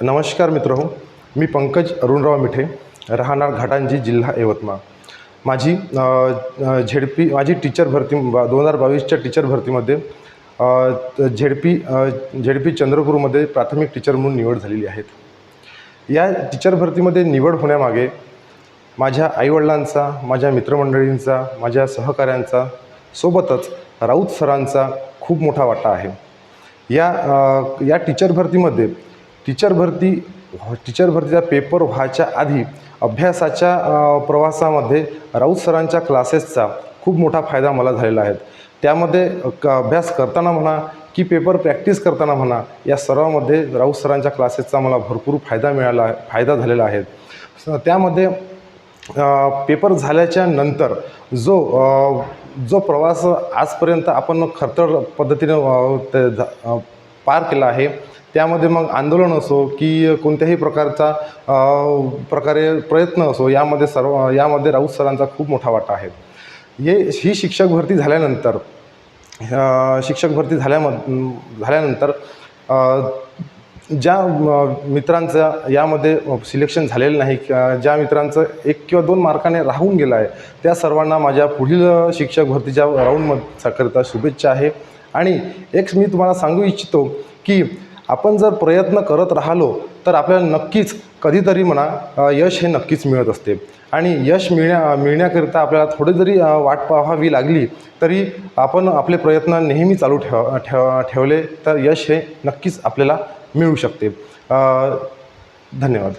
नमस्कार मित्र हो मी पंकज अरुणराव मिठे राहणार घाटांजी जिल्हा यवतमाळ. माझी झेडपी माझी टीचर भरती दोन हजार बावीसच्या टीचर भरतीमध्ये झेडपी झेडपी चंद्रपूरमध्ये प्राथमिक टीचर म्हणून निवड झालेली आहेत या टीचर भरतीमध्ये निवड होण्यामागे माझ्या आईवडिलांचा माझ्या मित्रमंडळींचा माझ्या सहकाऱ्यांचा सोबतच राऊत सरांचा खूप मोठा वाटा आहे. या या टीचर भरतीमध्ये टीचर भरती टीचर भरतीचा पेपर व्हायच्या आधी अभ्यासाच्या प्रवासामध्ये राऊत सरांच्या क्लासेसचा खूप मोठा फायदा मला झालेला आहे. त्यामध्ये क अभ्यास करताना म्हणा की पेपर प्रॅक्टिस करताना म्हणा या सर्वामध्ये राऊत सरांच्या क्लासेसचा मला भरपूर फायदा मिळाला आहे फायदा झालेला आहे. त्यामध्ये पेपर झाल्याच्यानंतर जो जो प्रवास आजपर्यंत आपण खरतर पद्धतीनं ते झा- पार केला आहे त्यामध्ये मग आंदोलन असो की कोणत्याही प्रकारचा प्रकारे प्रयत्न असो यामध्ये सर्व यामध्ये राऊत सरांचा खूप मोठा वाटा आहे. हे ही शिक्षक भरती झाल्यानंतर शिक्षक भरती झाल्याम झाल्यानंतर ज्या मित्रांचं यामध्ये सिलेक्शन झालेलं नाही ज्या मित्रांचं एक किंवा दोन मार्काने राहून गेलं आहे त्या सर्वांना माझ्या पुढील शिक्षक भरतीच्या राऊंडकरिता शुभेच्छा आहे. आणि एक मी तुम्हाला सांगू इच्छितो की आपण जर प्रयत्न करत राहिलो तर आपल्याला नक्कीच कधीतरी म्हणा यश हे नक्कीच मिळत असते. आणि यश मिळण्या मिळण्याकरिता आपल्याला थोडी जरी वाट पाहावी लागली तरी आपण आपले प्रयत्न नेहमी चालू ठेव ठेव ठेवले तर यश हे नक्कीच आपल्याला मिळू शकते. धन्यवाद.